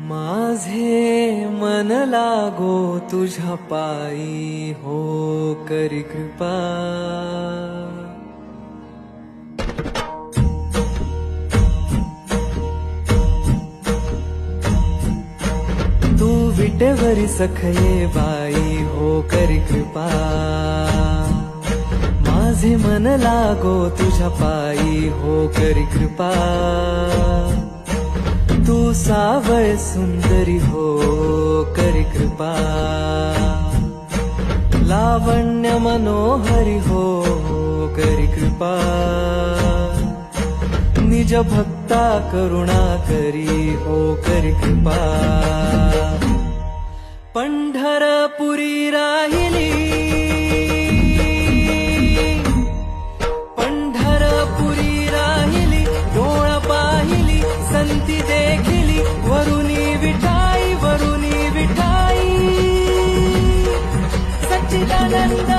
माझे मन लागो तुझ्या पायी हो करी कृपा. तू विटेवरी सखये बाई हो करी कृपा. माझे मन लागो तुझ्या पायी हो करी कृपा. तू सावळ सुंदरी हो करी कृपा. लावण्य मनोहरी हो करी कृपा. निज भक्ता करुणा करी हो करी कृपा. पंढरपुरी राहिली కిలి వరుని విఠాయి వరుని విఠాయి సచ్చిదానంద